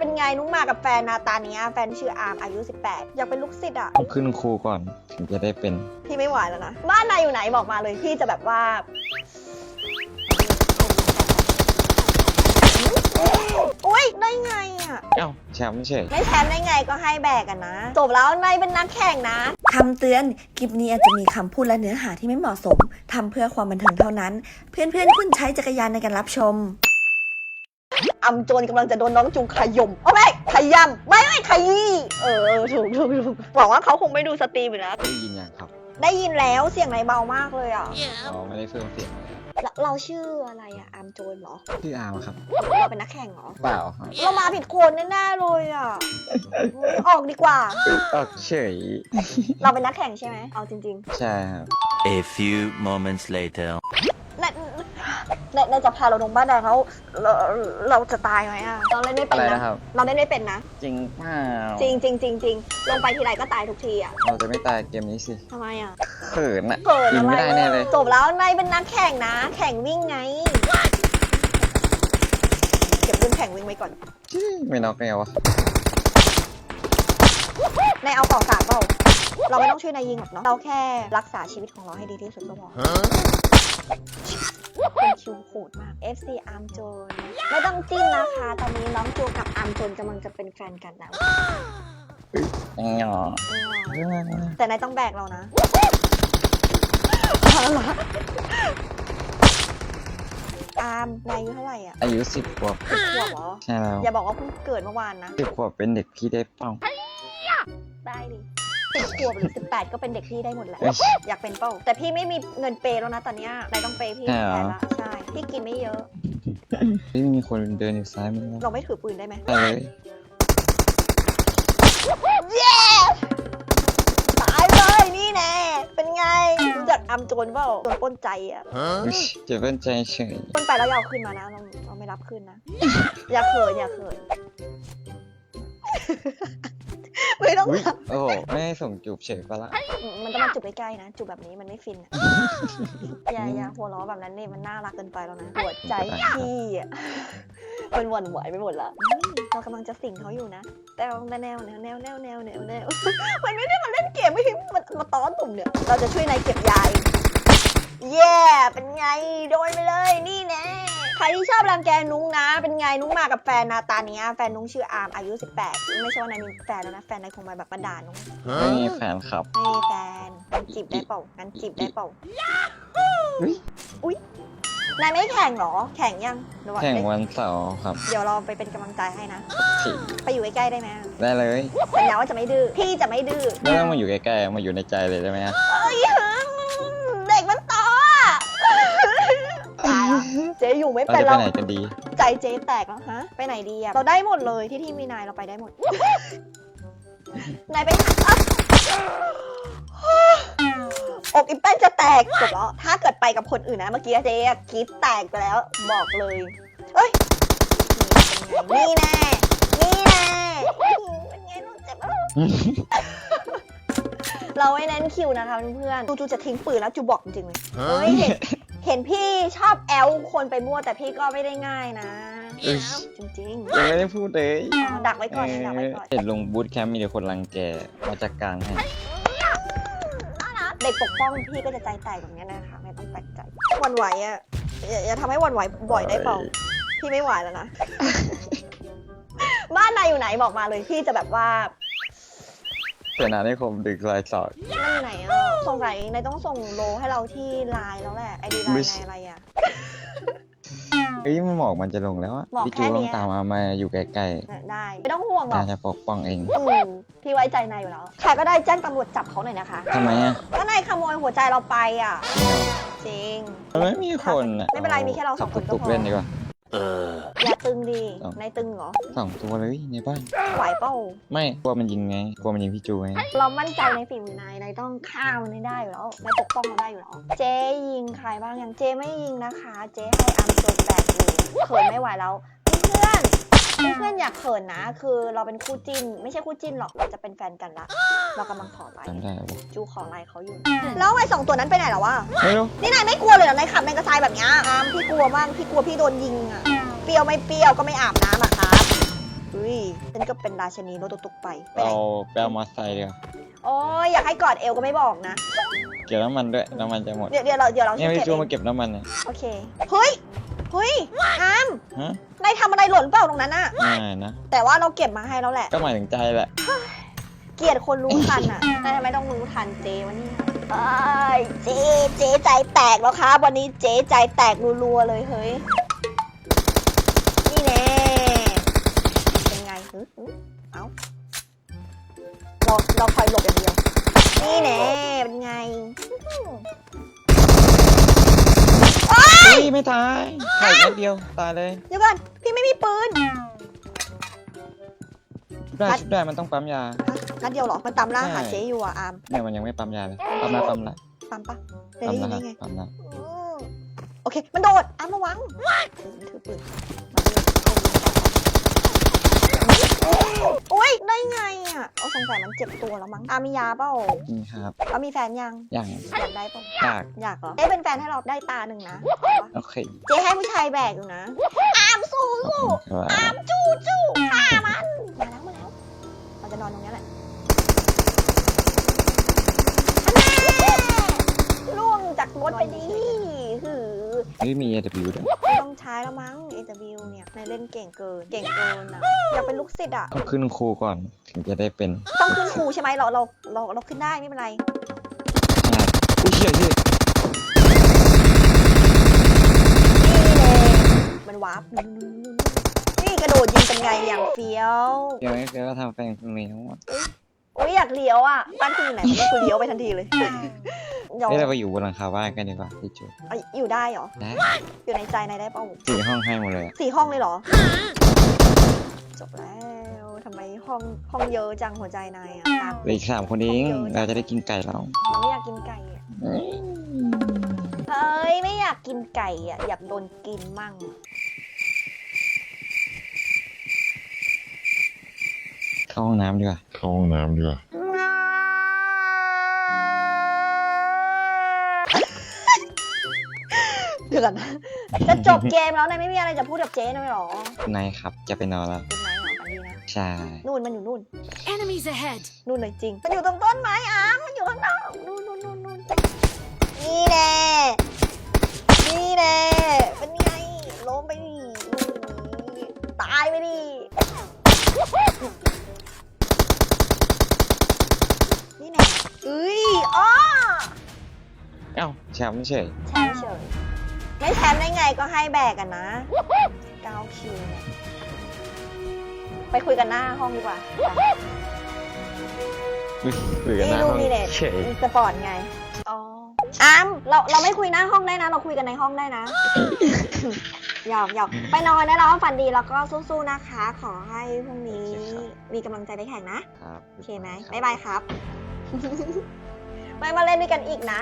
เป็นไงนุ้งมากับแฟนนาตาเนี้ยแฟนชื่ออาร์มอายุ 18 อยากเป็นลูกศิษย์อะ ต้องขึ้นครูก่อนถึงจะได้เป็น พี่ไม่ไหวแล้วนะ บ้านนายอยู่ไหนบอกมาเลยพี่จะแบบว่า อุ้ยได้ไงอะ เอ้าแชมป์เฉยไม่แชมป์ได้ไงก็ให้แบกกันนะ จบแล้วนายเป็นนักแข่งนะ คำเตือน คลิปนี้อาจจะมีคำพูดและเนื้อหาที่ไม่เหมาะสม ทำเพื่อความบันเทิงเท่านั้น เพื่อนๆคุณใช้จักรยานในการรับชม อำโจรกำลังจะโดนน้องจุงขยมเอาไม่ขยำไม่ไม่ขยี้เออเออถูกถูกถูกหวังว่าเขาคงไม่ดูสตรีมอยู่นะได้ยินยังครับได้ยินแล้วเสียงนายเบามากเลยอะอ๋อไม่ได้เพิ่มเสียงเลยเราเราชื่ออะไรอะอามโจรเหรอชื่ออาร์มครับเราเป็นนักแข่งเหรอเปล่าครับเรามาผิดคนแน่ๆเลยอะอุ๊ยออกดีกว่าออกเฉยเราเป็นนักแข่งใช่ไหมเอาจริงใช่ครับ A few moments later. ๆนายนายนายจะพาเราลงบ้านแดงแล้วเราเราจะตายไหมอะเราเล่นไม่เป็อะนไรนะนะครับ เราเล่นไม่เป็นนะ จริงเปล่าจริงจริงจริงจริงลงไปทีไรก็ตายทุกทีอะเราจะไม่ตายเกมนี้สิทำไมอะเขินอะเกิดยิอะงไรไม่ได้แน่เลย จบแล้วนายเป็นนักแข่งนะ แข่งวิ่งไง เก็บเรื่องแข่งวิ่งไว้ก่อน ไม่น็อกไงวะนายเอาต่อสามเปล่า เราไม่ต้องช่วยนายยิงหรอกเนาะเราแค่รักษาชีวิตของเราให้ดีที่สุดก็พอเป็นคิวโหดมาก FC อาร์มโจนไม่ต้องจิ้นนะคะ ตอนนี้น้องโจกับอาร์มโจนกำลังจะเป็นแฟนกันแล้วอ๋อแต่นายต้องแบกเรานะอาร์มนายอายุเท่าไหร่อะอายุสิบขวบสิบขวบเหรอใช่แล้วอย่าบอกว่าเพิ่งเกิดเมื่อวานนะสิบขวบเป็นเด็กพี่ได้เป้าได้ดิ สิบขวบหรือสิบแปดก็เป็นเด็กพี่ได้หมดแหละเอ้ยอยากเป็นเป้า แต่พี่ไม่มีเงินเปย์แล้วนะตอนเนี้ยนายต้องเปย์พี่ใช่เหรอ แทนละใช่ พี่กินไม่เยอะพี่มีคนเดินอยู่ซ้ายมือเราไม่ถือปืนได้ไหมได้เลยเย้ตายเลยนี่แน่ เป็นไงรู้จักอัมโจรเปล่าโจรปล้นใจอะอุ๊ยเจะเป็นใจเฉยปล้นไปแล้วอย่าเอาคืนมานะเราเราไม่รับคืนนะ อย่าเขินอย่าเขิน ไม่ต้องอุ๊โอ้ไม่ส่งจูบเฉยก็ละมันต้องมาจุบใกล้ๆนะ จุบแบบนี้มันไม่ฟินอย่าอย่าหัวล้อแบบนั้นนี่มันน่ารักเกินไปแล้วนะปวดใจพี่อะมันหวั่นไหวไปหมดละเรากำลังจะสิงเขาอยู่นะแต่แนวแนวแนวแนวแนวแนวแนวมันไม่ได้มาเล่นเกมไม่ใช่มัมาต้อนตุ่มเนี่ย เราจะช่วยนายเก็บยายเย่เป็นไงโดนไปเลยนี่แน่ ใครที่ชอบรังแกนุ้งนะ เป็นไงนุ้งมากับแฟนนาตาเนี้ยแฟนนุ้งชื่ออาร์มอายุ 18 ไม่ใช่ว่านายมีแฟนแล้วนะ แฟนนายคงมาแบบมาด่านุ้งไม่มีแฟนคลับให้แฟนงั้นจีบได้เปล่างั้นจีบได้เปล่าอุ๊ยอุ้ยนายไม่แข่งเหรอ แข่งยังหรือว่าแข่งวันเสาร์ครับ เดี๋ยวเราไปเป็นกำลังใจให้นะที่ไปอยู่ใกล้ๆได้ไหมได้เลยสัญญาว่าจะไม่ดื้อพี่จะไม่ดื้อไม่ต้องมาอยู่ใกล้ๆมาอยู่ในใจเลยได้ไหมอะเอ้ย เจ๊อยู่ไม่เราเป็นจะไปเราไหนกันดี ใจเจ๊แตกแล้วฮะ ไปไหนดีอะเราได้หมดเลยที่ที่มีนายเราไปได้หมด นายไปหาอกอีแป้นจะแตกจบแล้วถ้าเกิดไปกับคนอื่นนะเมื่อกี้เจ๊อะกรีดแตกไปแล้วบอกเลย เอ้ย นี่เป็นไงนี่แน่ นี่แน่เป็นไงลูกเจ็บแล้ว เราไม่เน้นคิวนะคะเพื่อนๆจูๆจะทิ้งปืนแล้วจูบอกจริงๆเลย เฮ้ยเห็น เห็นพี่ชอบแอลคนไปมั่วแต่พี่ก็ไม่ได้ง่ายนะ เอ้ย จริงยังไม่ได้พูดเลยๆอ๋อดักไว้ก่อนดักไว้ก่อน เห็นลงบูธแคมป์มีแต่คนรังแกมาจากกลางให้เด็กปกป้องพี่ก็จะใจแตกแบบเนี้ยนะคะ ไม่ต้องแปลกใจหวันไหวอะอย่าอย่าทำให้หวันไหวบ่อยได้เปล่าพี่ไม่ไหวแล้วนะ บ้านนายอยู่ไหนบอกมาเลยพี่จะแบบว่า เสนาได้คมดึกลายสอดนั่นอยู่ไหนอะสงสัยนายต้องส่งโลให้เราที่ไลน์แล้วแหละไอดีไลไม่น์ใช่ นายอะไรอะ เอ้ยมันหมอกมันจะลงแล้วอะหมอกพี่แค่จูเนี้ต้อยงตามมามาอยู่ใกล้ได้ ไม่ต้องห่วงหรๆอกน่าจะปกป้องเองอืมพี่ไว้ใจนายอยู่แล้วใครก็ได้แจ้งตำรวจจับเขาหน่อยนะคะทำไมอะก็นายขโมยหัวใจเราไปอะ จริง มันไม่มีคนอะไม่เป็นไรมีแค่เราสองคนก็พอตุกๆเล่นดีกว่า Uh. อย่าตึงดีเอานายตึงเหรอ สองตัวเลยในบ้าน ไหวเปล่าไม่กลัวมันยิงไงกลัวมันยิงพี่จูไงเรามั่นใจในฝีมือนาย นายต้องฆ่ามันให้ได้อยู่แล้วนายปกป้องเราได้อยู่แล้ว เจ๊ยิงใครบ้างยังเจ๊ไม่ยิงนะคะ เจ๊ให้อัมโซนแบกเลยเขินไม่ไหวแล้ว เพื่อน เพื่อนๆอยากเขินนะ คือเราเป็นคู่จิ้น ไม่ใช่คู่จิ้นหรอกเราจะเป็นแฟนกันละ เรากำลังขอไลน์จำได้ปะจูขอไลน์เขาอยู่ แล้วไอ้สองตัวนั้นไปไหนแล้ววะ ไม่รู้นี่นายไม่กลัวเลยเหรอนายขับแมงกะไซแบบเนี้ยอามพี่กลัวมากพี่กลัวพี่โดนยิงอะเปรี้ยวไม่เปรี้ยวก็ไม่อาบน้ำอะครับอุ้ยฉันก็เป็นราชนีรถตุกๆไปไปไหนเราไปเอามอเตอร์ไซค์เดียวาโอ้ยอยากให้กอดเอวก็ไม่บอกนะ เก็บน้ำมันด้วยน้ำมันจะหมด เดี๋ยวเดี๋ยวเราเดี๋ยวเราเนี่ยช่วยพี่เก็บชูเองมาเก็บน้ำมันเนี่ยโอเค เฮ้ย เฮ้ยอามฮะนายทำอะไรหล่นเปล่าตรงนั้นอะไม่นะ แต่ว่าเราเก็บมาให้แล้วแหละ ก็หมายถึงใจแหละ เกลียดคนรู้ทันอะนายทำไมต้องรู้ทันเจวะเนี่ยเอ้ยเจเจใจแตกแล้วครับวันนี้เจใจแตกรัวๆเลยเฮ้ย นี่แน่เป็นไงฮึฮึเอ้าเราเราคอยหลบอย่างเดียว นี่แน่เป็นไง พี่ไม่ตายไข่นิดเดียวตายเลยเดี๋ยวก่อน พี่ไม่มีปืน ชุบได้ชุบได้มันต้องปั๊มยา นัดเดียวเหรอ มันตามล่าหาใช่เจ๊อยู่อะอามเนี่ยมันยังไม่ปั๊มยาเลยปั๊มละปั๊มละปั๊มปะเดี๋ยวปั๊มได้ละยินครัได้ไงบปั๊มละอืมโอเค มันโดด อามระวังถือปืนโอ้ ย ได้ไงอะเอาสงสัยมันเจ็บตัวแล้วมั้งอามียาเปล่านี่ครับเอามีแฟนยัง อย่างอยากได้เปล่าอยากอยากเหรอเจ๊เป็นแฟนให้เราได้ตาหนึ่งนะโอเคเจ๊ให้ผู้ชายแบกอยู่นะอามสู้สู้ครับอามจู้จู้ฆ่ามันมาแล้วมาแล้วเราจะนอนตรงนี้แหละอันแน่ล่วงจากรถไปดิหือนี่มี AW ด้วยไม่ต้องใช้แล้วมั้ง AW เนี่ยนายเล่นเก่งเกิน เก่งเกินอะอยากเป็นลูกศิษย์อะต้องขึ้นครูก่อนถึงจะได้เป็นต้องขึ้นครูใช่ไหมเราเราเราเราขึ้นได้ไม่เป็นไรขนาดอุ้ยเชี่ยเชี่ยนี่เลยมันวาร์ปนี่กระโดดยิงเป็นไงอย่างเฟี้ยว เดี๋ยวนี้เดี๋ยวก็ทำแฟนคนนี้ทั้งหมดอุ้ ยอยากเลี้ยวอะบ้านคุณอยู่ไหนผมคือเลี้ยวไปทันทีเลยเดี๋ยวเฮ้ยเราไปอยู่บนหลังคาบ้านกันดีกว่าพี่จูเอาอยู่ได้เหรอ ได้อยู่ในใจนายได้เปล่าสี่ห้องให้หมดเลยอะสี่ห้องเลยเหรอ จบแล้วทำไมห้องห้องเยอะจังหัวใจนายอะตาม เหลืออีกสามคนเอง เราจะได้กินไก่แล้วเราไม่อยากกินไก่อะเฮ้ย ไม่อยากกินไก่อะอยากโดนกินมั่ง เข้าห้องน้ำดีกว่า เข้าห้องน้ำดีกว่า เดี๋ยวก่อนนะจะจบเกมแล้วนายไม่มีอะไรจะพูดกับเจ๊หน่อยเหรอนายครับจะไปนอนแล้ว เป็นไงเหรออันนี้นะ ใช่ นู่นมันอยู่นู่น Enemies ahead! นู่นเลยจริง มันอยู่ตรงต้นไม้อ้ามมันอยู่ข้างนอก นู่นนู่นนู่นนู่นนี่แน่นี่แน่เป็นไงล้มไปดินี่ตายไปดิ แชมป์เฉยแชมป์เฉยไม่แชมป์ได้ไงก็ให้แบกกันนะเก้าคิวเนี่ยไปคุยกันหน้าห้องดีกว่าคุยกันหนี่น้าดูห้องมีเน็ตเฉยสปอร์ตไงอ๋ออามเราเราไม่คุยหน้าห้องได้นะ เราคุยกันในห้องได้นะ หยอกหยอกไปนอนได้แล้วฝันดีแล้วก็สู้ๆนะคะ ขอให้พรุ่งนี้มีกำลังใจไปแข่งนะ ครับโอเคไหมบ๊ายบายครับ ไม่มาเล่นด้วยกันอีกนะ